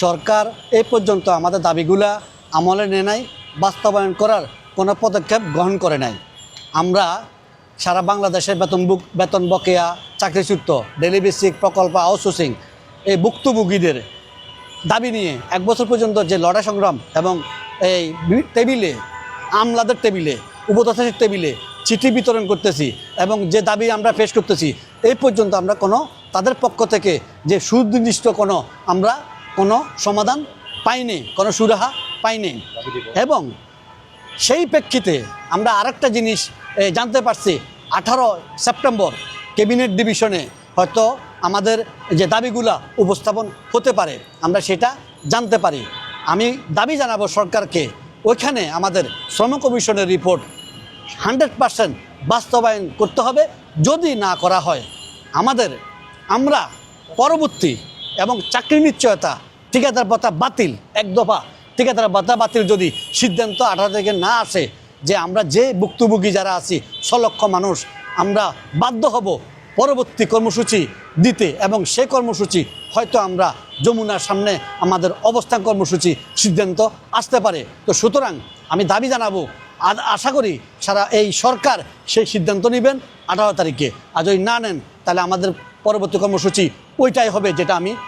সরকার এই পর্যন্ত আমাদের দাবিগুলা আমলে নেয় নাই, বাস্তবায়ন করার কোনো পদক্ষেপ গ্রহণ করে নাই। আমরা সারা বাংলাদেশের বেতন বুক বেতন বকেয়া, চাকরিচ্যুত ডেলি বেসিক প্রকল্প আউটসোর্সিং এই ভুক্তভোগীদের দাবি নিয়ে এক বছর পর্যন্ত যে লড়াই সংগ্রাম এবং এই টেবিলে, আমলাদের টেবিলে, উপদেষ্টাদের টেবিলে চিঠি বিতরণ করতেছি এবং যে দাবি আমরা পেশ করতেছি, এই পর্যন্ত আমরা কোনো তাদের পক্ষ থেকে যে সুনির্দিষ্ট কোনো আমরা কোনো সমাধান পাইনি, কোনো সুরাহা পাইনি। এবং সেই প্রেক্ষিতে আমরা আরেকটা জিনিস জানতে পারছি, আঠারো সেপ্টেম্বর ক্যাবিনেট ডিভিশনে হয়তো আমাদের যে দাবিগুলা উপস্থাপন হতে পারে, আমরা সেটা জানতে পারি। আমি দাবি জানাব সরকারকে, ওইখানে আমাদের শ্রম কমিশনের রিপোর্ট হান্ড্রেড পার্সেন্ট বাস্তবায়ন করতে হবে। যদি না করা হয়, আমাদের, আমরা পরবর্তী এবং চাকরি নিশ্চয়তা ঠিকাদার ভাতা বাতিল, এক দফা ঠিকাদার ভাতা বাতিল যদি সিদ্ধান্ত আঠারো থেকে না আসে যে আমরা যে ভুক্তভোগী যারা আছি লক্ষ মানুষ, আমরা বাধ্য হব পরবর্তী কর্মসূচি দিতে এবং সে কর্মসূচি হয়তো আমরা যমুনার সামনে আমাদের অবস্থান কর্মসূচি সিদ্ধান্ত আসতে পারে। তো সুতরাং আমি দাবি জানাব আশা করি সারা এই সরকার সেই সিদ্ধান্ত নেবেন আঠারো তারিখে। আর যদি না নেন, তাহলে আমাদের পরবর্তী কর্মসূচি ওইটাই হবে যেটা আমি